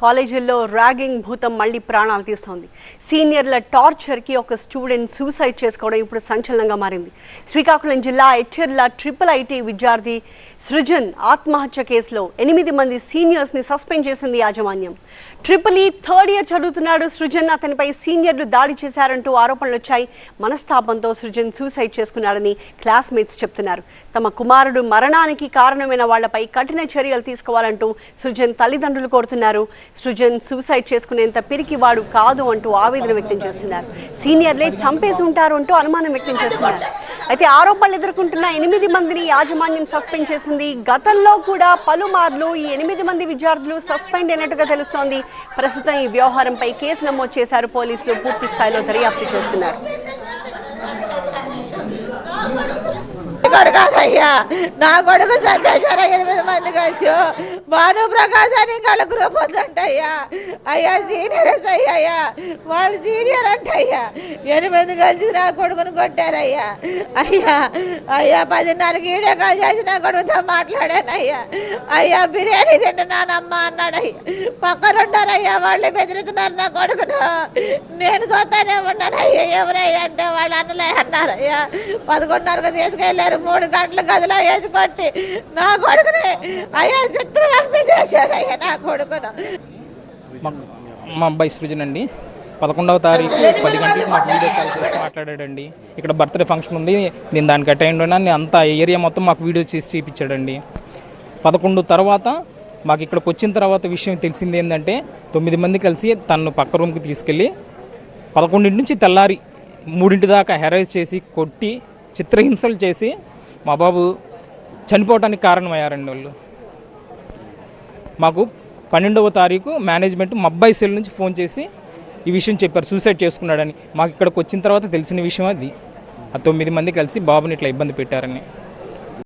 కాలేజీల్లో ర్యాగింగ్ భూతం మళ్ళీ ప్రాణాలు తీస్తోంది. సీనియర్ల టార్చర్కి ఒక స్టూడెంట్ సూసైడ్ చేసుకోవడం ఇప్పుడు సంచలనంగా మారింది. శ్రీకాకుళం జిల్లా ఎచ్చర్ల ట్రిపుల్ ఐటీ విద్యార్థి సృజన్ ఆత్మహత్య కేసులో ఎనిమిది మంది సీనియర్స్ని సస్పెండ్ చేసింది యాజమాన్యం. ట్రిపుల్ ఈ థర్డ్ ఇయర్ చదువుతున్నాడు సృజన్. అతనిపై సీనియర్లు దాడి చేశారంటూ ఆరోపణలు వచ్చాయి. మనస్తాపంతో సృజన్ సూసైడ్ చేసుకున్నాడని క్లాస్మేట్స్ చెప్తున్నారు. తమ కుమారుడు మరణానికి కారణమైన వాళ్ళపై కఠిన చర్యలు తీసుకోవాలంటూ సృజన్ తల్లిదండ్రులు కోరుతున్నారు. సృజన్ సూసైడ్ చేసుకునేంత పిరికివాడు కాదు అంటూ ఆవేదన వ్యక్తం చేస్తున్నారు. సీనియర్లే చంపేసి ఉంటారు అంటూ అనుమానం వ్యక్తం చేస్తున్నారు. అయితే ఆరోపణలు ఎదుర్కొంటున్న ఎనిమిది మందిని యాజమాన్యం సస్పెండ్ చేసింది. గతంలో కూడా పలుమార్లు ఈ ఎనిమిది మంది విద్యార్థులు సస్పెండ్ అయినట్టుగా తెలుస్తోంది. ప్రస్తుతం ఈ వ్యవహారంపై కేసు నమోదు చేశారు. పోలీసులు పూర్తి స్థాయిలో దర్యాప్తు చేస్తున్నారు. కొడుకు అయ్యా నా కొడుకు చంపేశారు ఎనిమిది మంది కలిసి భాను ప్రకాశ్ అని ఇంకొక గ్రూప్ ఉందంటయ్యా అయ్యా సీనియర్స్ అయ్యా వాళ్ళు సీనియర్ అంటయ్యా. ఎనిమిది కలిసి నా కొడుకును కొట్టారయ్యా. అయ్యా అయ్యా పదిన్నరకి వీడియో కాల్ చేసి నా కొడుకుతో మాట్లాడానయ్యా. అయ్యా బిర్యానీ తింటున్నానమ్మా అన్నాడయ్యా. పక్కనుండారయ్యా వాళ్ళు బెదిరిస్తున్నారు నా కొడుకును. నేను చూస్తానే ఉన్నానయ్యా ఎవరయ్యా అంటే వాళ్ళు అన్నలే అన్నారయ్యా. పదకొండున్నరకు తీసుకెళ్ళారు మూడు గంటల గదిలో వేసి కొట్టి నా కొడుకుని అయ్యా చిత్రహింస చేశారయ్యా నా కొడుకును. మా మా అబ్బాయి సృజన్ అండి పదకొండవ తారీఖు పది గంటలకు మాకు వీడియో కాల్ చేసి మాట్లాడాడండి. ఇక్కడ బర్త్డే ఫంక్షన్ ఉంది. నేను దానికి అటెండ్ అయినా నేను అంతా ఏరియా మొత్తం మాకు వీడియో చేసి చూపించాడండి. పదకొండు తర్వాత మాకు ఇక్కడికి వచ్చిన తర్వాత విషయం తెలిసింది ఏంటంటే తొమ్మిది మంది కలిసి తను పక్క రూమ్కి తీసుకెళ్ళి పదకొండింటి నుంచి తెల్లారి మూడింటి దాకా హెరైజ్ చేసి కొట్టి చిత్రహింసలు చేసి మా బాబు చనిపోవడానికి కారణమయ్యారండి వాళ్ళు. మాకు పన్నెండవ తారీఖు మేనేజ్మెంట్ మా అబ్బాయి సెల్ నుంచి ఫోన్ చేసి ఈ విషయం చెప్పారు సూసైడ్ చేసుకున్నాడని. మాకు ఇక్కడికి వచ్చిన తర్వాత తెలిసిన విషయం అది. ఆ తొమ్మిది మంది కలిసి బాబుని ఇట్లా ఇబ్బంది పెట్టారని.